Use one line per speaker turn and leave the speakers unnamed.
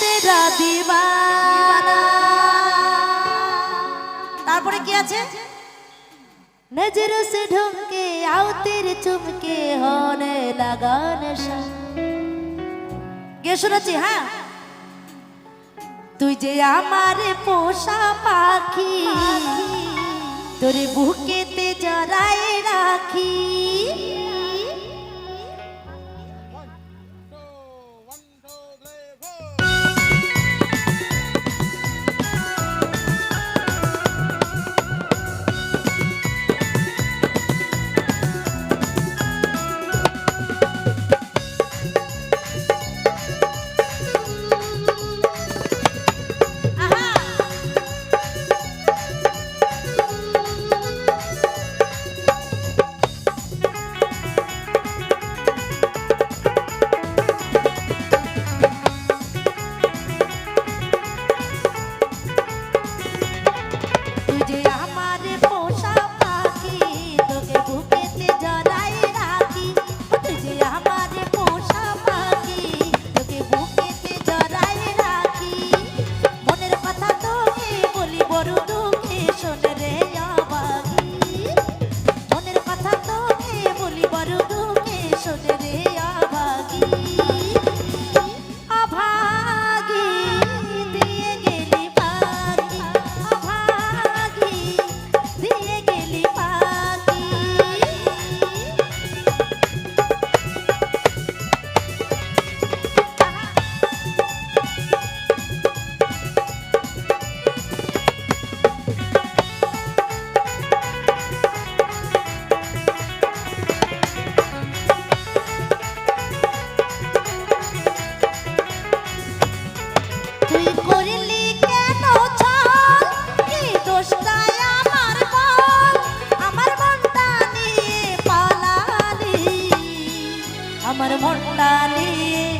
তেরা দিবানা তারপরে কি আছে? নজর সে ঢুমকে আও তেরে চুমকে, হনে লাগান নেশা গে শুনেছি হ্যাঁ। তুই যে আমার পোষা পাখি, তোর বুকেতে জড়াই রাখি। আমার মনটা নিয়ে